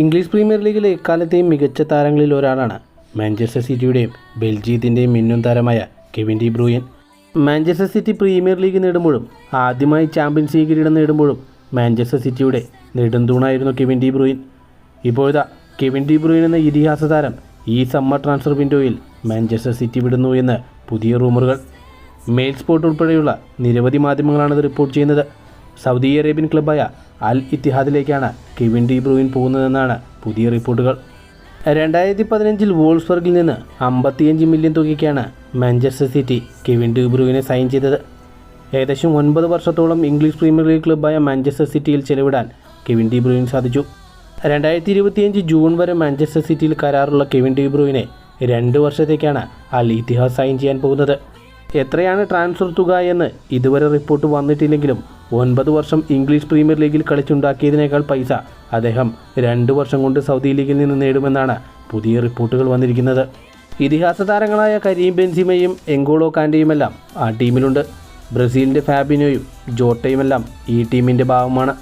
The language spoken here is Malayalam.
ഇംഗ്ലീഷ് പ്രീമിയർ ലീഗിലെ എക്കാലത്തെയും മികച്ച താരങ്ങളിൽ ഒരാളാണ് മാഞ്ചസ്റ്റർ സിറ്റിയുടെയും ബെൽജിയത്തിന്റെയും മിന്നും താരമായ Kevin De Bruyne. Manchester City Premier League നേടുമ്പോഴും ആദ്യമായി ചാമ്പ്യൻസ് ലീഗ് കിരീടം നേടുമ്പോഴും മാഞ്ചസ്റ്റർ സിറ്റിയുടെ നെടുന്തൂണായിരുന്നു കെവിൻ ഡി ബ്രൂയിൻ. ഇപ്പോഴത്തെ കെവിൻ ഡി ബ്രൂയിൻ എന്ന ഇതിഹാസ താരം ഈ സമ്മർ ട്രാൻസ്ഫർ വിൻഡോയിൽ മാഞ്ചസ്റ്റർ സിറ്റി വിടുന്നു എന്ന് പുതിയ റൂമറുകൾ. മെയിൽ സ്പോർട്ട് ഉൾപ്പെടെയുള്ള നിരവധി മാധ്യമങ്ങളാണിത് റിപ്പോർട്ട് ചെയ്യുന്നത്. സൗദി അറേബ്യൻ ക്ലബ്ബായ അൽ ഇത്തിഹാദിലേക്കാണ് കെവിൻ ഡി ബ്രൂയിൻ പോകുന്നതെന്നാണ് പുതിയ റിപ്പോർട്ടുകൾ. രണ്ടായിരത്തി പതിനഞ്ചിൽ വോൾസ്ബർഗിൽ നിന്ന് അമ്പത്തിയഞ്ച് മില്യൺ തുകയ്ക്കാണ് മാഞ്ചസ്റ്റർ സിറ്റി കെവിൻ ഡി ബ്രൂവിനെ സൈൻ ചെയ്തത്. ഏകദേശം ഒൻപത് വർഷത്തോളം ഇംഗ്ലീഷ് പ്രീമിയർ ലീഗ് ക്ലബ്ബായ മാഞ്ചസ്റ്റർ സിറ്റിയിൽ ചെലവിടാൻ കെവിൻ ഡി ബ്രൂയിൻ സാധിച്ചു. രണ്ടായിരത്തി ഇരുപത്തിയഞ്ച് ജൂൺ വരെ മാഞ്ചസ്റ്റർ സിറ്റിയിൽ കരാറുള്ള കെവിൻ ഡി ബ്രൂവിനെ രണ്ട് വർഷത്തേക്കാണ് അൽ ഇത്തിഹാസ് സൈൻ ചെയ്യാൻ പോകുന്നത്. എത്രയാണ് ട്രാൻസ്ഫർ തുക എന്ന് ഇതുവരെ റിപ്പോർട്ട് വന്നിട്ടില്ലെങ്കിലും ഒൻപത് വർഷം ഇംഗ്ലീഷ് പ്രീമിയർ ലീഗിൽ കളിച്ചുണ്ടാക്കിയതിനേക്കാൾ പൈസ അദ്ദേഹം രണ്ട് വർഷം കൊണ്ട് സൗദി ലീഗിൽ നിന്ന് നേടുമെന്നാണ് പുതിയ റിപ്പോർട്ടുകൾ വന്നിരിക്കുന്നത്. ഇതിഹാസ താരങ്ങളായ കരീം ബെൻസിമയും എങ്കോളോ കാൻഡയുമെല്ലാം ആ ടീമിലുണ്ട്. ബ്രസീലിന്റെ ഫാബിനോയും ജോട്ടയുമെല്ലാം ഈ ടീമിന്റെ ഭാഗമാണ്.